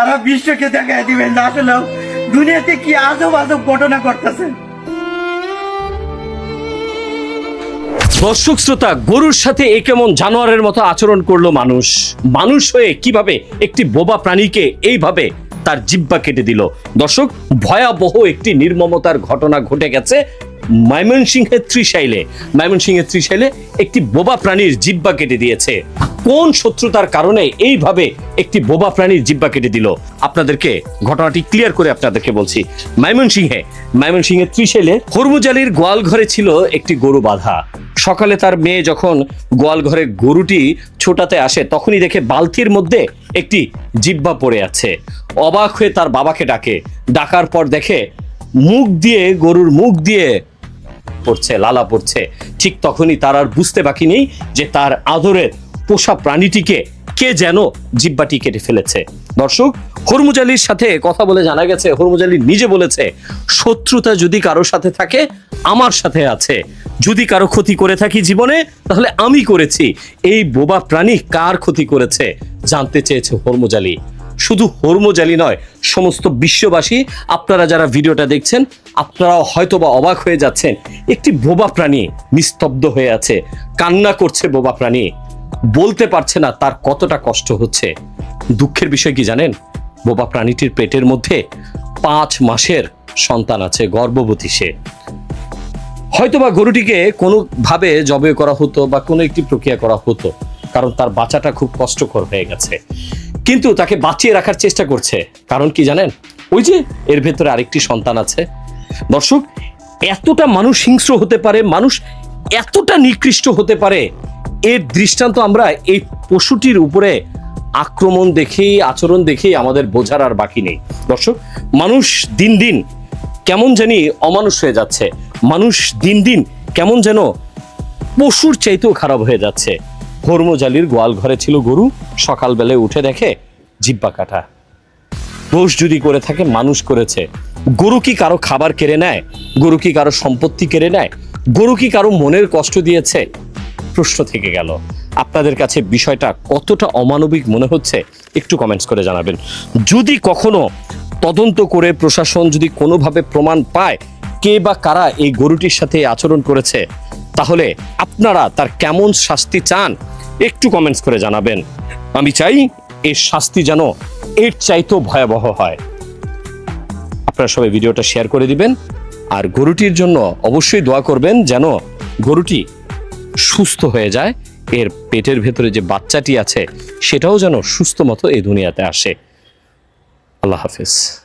সারা বিশ্বকে দেখায় দিবেন যে আসলে দুনিয়াতে কি আজব আজব ঘটনা করতেছে দর্শক শ্রোতা, গরুর সাথে এ কেমন জানোয়ারের মতো আচরণ করল মানুষ? মানুষ হয়ে কীভাবে একটি বোবা প্রাণীকে এইভাবে তার জিব্বা কেটে দিল? দর্শক, ভয়াবহ একটি নির্মমতার ঘটনা ঘটে গেছে ময়মনসিংহের ত্রিশাইলে। ময়মনসিংহের ত্রিশাইলে একটি বোবা প্রাণীর জিব্বা কেটে দিয়েছে। কোন শত্রুতার কারণে এইভাবে একটি বোবা প্রাণীর জিব্বা কেটে দিল? আপনাদেরকে ঘটনাটি ক্লিয়ার করে আপনাদেরকে বলছি। ময়মনসিংহে ময়মনসিংহের ত্রিশাইলে হরমুজালির গোয়াল ঘরে ছিল একটি গরু বাঁধা। সকালে তার মেয়ে যখন গোয়াল ঘরে গরুটি ছোটাতে আসে, তখনই দেখে বালতির মধ্যে একটি জিব্বা পড়ে আছে। অবাক হয়ে তার বাবাকে ডাকে। ডাকার পর দেখে মুখ দিয়ে, গরুর মুখ দিয়ে পড়ছে, লালা পড়ছে। ঠিক তখনই তার আর বুঝতে বাকি নেই যে তার আদরের পোষা প্রাণীটিকে কে যেন জিব্বাটি কেটে ফেলেছে। দর্শক, হরমুজ আলীর সাথে কথা বলে জানা গেছে, হরমুজ আলী নিজে বলেছে, শত্রুতা যদি কারোর সাথে থাকে, আমার সাথে আছে। যদি কারও ক্ষতি করে থাকি জীবনে, তাহলে আমি করেছি। এই বোবা প্রাণী কার ক্ষতি করেছে? জানতে চেয়েছে হরমুজ আলী। শুধু হরমোজালি নয়, সমস্ত বিশ্ববাসী, আপনারা যারা ভিডিওটা দেখছেন, আপনারাও হয়তো বা অবাক হয়ে যাচ্ছেন, একটি বোবা প্রাণী নিস্তব্ধ হয়ে আছে, কান্না করছে বোবা প্রাণী। বলতে পারছে না তার কতটা কষ্ট হচ্ছে। দুঃখের বিষয় কি জানেন? বোবা প্রাণীটির পেটের মধ্যে পাঁচ মাসের সন্তান আছে, গর্ভবতী সে। হয়তোবা গরুটিকে কোনোভাবে জবে করা হতো বা কোনো একটি প্রক্রিয়া করা হতো, কারণ তার বাচ্চাটা খুব কষ্টকর হয়ে গেছে। কিন্তু তাকে বাঁচিয়ে রাখার চেষ্টা করছে, কারণ কি জানেন? ওই যে এর ভেতরে আরেকটি সন্তান আছে। দর্শক, এতটা মানুষ হিংস্র হতে পারে, মানুষ এতটা নিকৃষ্ট হতে পারে এর দৃষ্টান্ত আমরা এই পশুটির উপরে আক্রমণ দেখেই, আচরণ দেখেই আমাদের বোঝার আর বাকি নেই। দর্শক, মানুষ দিন দিন কেমন জানি অমানুষ হয়ে যাচ্ছে। মানুষ দিন দিন কেমন যেন পশুর চাইতেও খারাপ হয়ে যাচ্ছে। হরমজালির গোয়াল ঘরে ছিল গরু, সকালবেলায় উঠে দেখে জিব্বা কাটা। দোষ যদি করে থাকে, মানুষ করেছে। গরু কি কারও খাবার কেড়ে নেয়? গরু কি কারও সম্পত্তি কেড়ে নেয়? গরু কি কারও মনের কষ্ট দিয়েছে? প্রশ্ন থেকে গেল। আপনাদের কাছে বিষয়টা কতটা অমানবিক মনে হচ্ছে, একটু কমেন্টস করে জানাবেন। যদি কখনো তদন্ত করে প্রশাসন যদি কোনোভাবে প্রমাণ পায় কে বা কারা এই গরুটির সাথে আচরণ করেছে, তাহলে আপনারা তার কেমন শাস্তি চান, একটু কমেন্টস করে জানাবেন। আমি চাই এর শাস্তি যেন এর চাইতেও ভয়াবহ হয়। আপনারা সবাই ভিডিওটা শেয়ার করে দিবেন। আর গরুটির জন্য অবশ্যই দোয়া করবেন যেন গরুটি সুস্থ হয়ে যায়। এর পেটের ভেতরে যে বাচ্চাটি আছে, সেটাও যেন সুস্থ মতো এই দুনিয়াতে আসে। আল্লাহ হাফেজ।